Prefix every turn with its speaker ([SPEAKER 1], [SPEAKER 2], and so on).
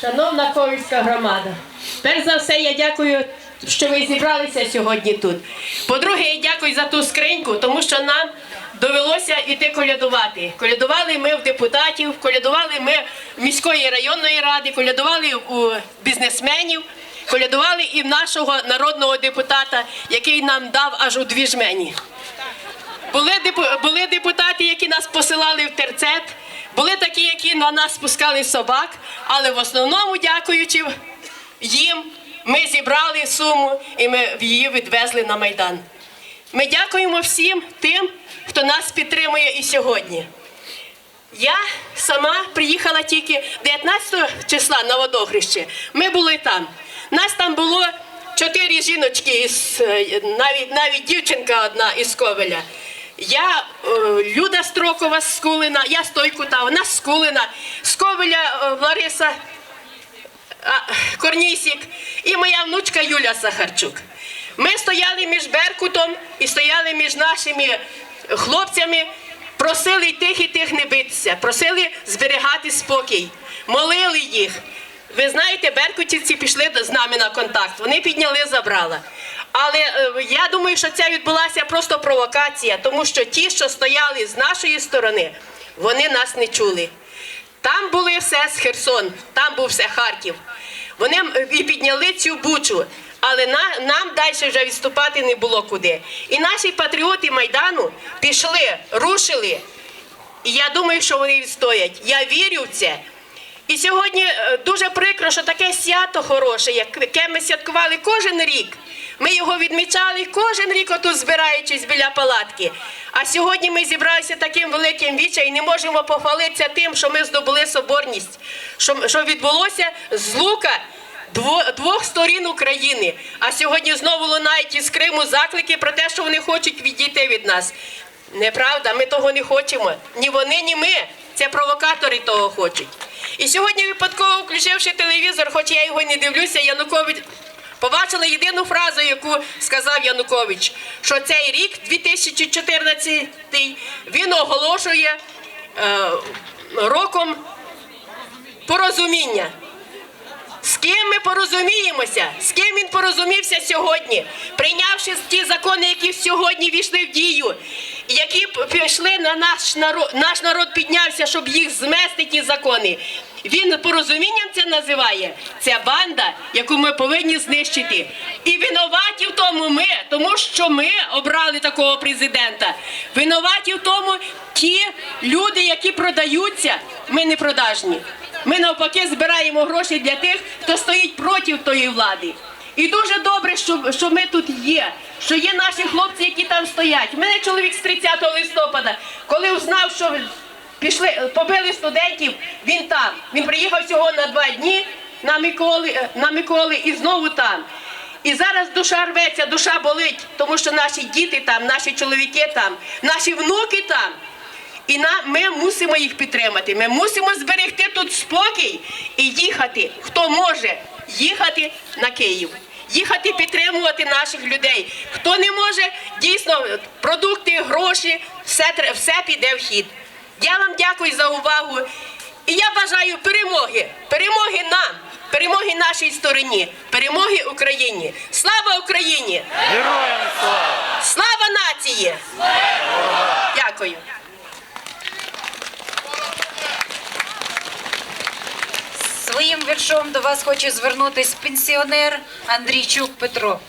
[SPEAKER 1] Шановна Ковівська громада, перш за все я дякую, що ви зібралися сьогодні тут. По-друге, я дякую за ту скриньку, тому що нам довелося йти колядувати. Колядували ми в депутатів, колядували ми в міської районної ради, колядували у бізнесменів, колядували і в нашого народного депутата, який нам дав аж у дві жмені. Були депутати, які нас посилали в терцет, були такі, які на нас спускали собак, але в основному, дякуючи їм, ми зібрали суму і ми її відвезли на Майдан. Ми дякуємо всім тим, хто нас підтримує і сьогодні. Я сама приїхала тільки 19 числа на водохреще. Ми були там. Нас там було чотири жіночки, із, е, навіть, навіть дівчинка одна із Ковеля. Я е, Люда Строкова з Скулина, я стойку та вона з Скулина, з Ковеля е, Лариса Корнісік і моя внучка Юля Сахарчук. Ми стояли між Беркутом і стояли між нашими хлопцями, просили тих і тих не битися, просили зберігати спокій, молили їх. Ви знаєте, беркутівці пішли з нами на контакт, вони підняли забрала. Але е, я думаю, що це відбулася просто провокація, тому що ті, що стояли з нашої сторони, вони нас не чули. Там були все з Херсон, там був все Харків. Вони і підняли цю бучу, але на, нам далі вже відступати не було куди. І наші патріоти Майдану пішли, рушили. І я думаю, що вони відстоять. Я вірю в це. І сьогодні е, дуже прикро, що таке свято хороше, яке ми святкували кожен рік. Ми його відмічали кожен рік, отут збираючись біля палатки. А сьогодні ми зібралися таким великим вічем і не можемо похвалитися тим, що ми здобули соборність, що, що відбулося злука дво- двох сторін України. А сьогодні знову лунають із Криму заклики про те, що вони хочуть відійти від нас. Неправда, ми того не хочемо. Ні вони, ні ми. Це провокатори того хочуть. І сьогодні, випадково включивши телевізор, хоч я його не дивлюся, Янукович побачила єдину фразу, яку сказав Янукович, що цей рік, 2014, він оголошує е, роком порозуміння. З ким ми порозуміємося? З ким він порозумівся сьогодні, прийнявши ті закони, які сьогодні війшли в дію, які пішли на наш народ, наш народ піднявся, щоб їх змести ті закони. Він порозумінням це називає. Це банда, яку ми повинні знищити. І винуваті в тому ми, тому що ми обрали такого президента. Винуваті в тому ті люди, які продаються, ми не продажні. Ми навпаки збираємо гроші для тих, хто стоїть проти тої влади. І дуже добре, що, що ми тут є, що є наші хлопці, які там стоять. У мене чоловік з 30 листопада, коли узнав, що пішли, побили студентів, він там. Він приїхав всього на два дні на Миколи, е, на Миколи і знову там. І зараз душа рветься, душа болить, тому що наші діти там, наші чоловіки там, наші внуки там. І на, ми мусимо їх підтримати. Ми мусимо зберегти тут спокій і їхати. Хто може їхати на Київ, їхати підтримувати наших людей. Хто не може, дійсно продукти, гроші, все, все піде в хід. Я вам дякую за увагу. І я бажаю перемоги, перемоги нам, перемоги нашій стороні, перемоги Україні. Слава Україні!
[SPEAKER 2] Героям слава!
[SPEAKER 1] Слава нації! Дякую.
[SPEAKER 3] Своїм віршом до вас хоче звернутись пенсіонер Андрійчук Петро.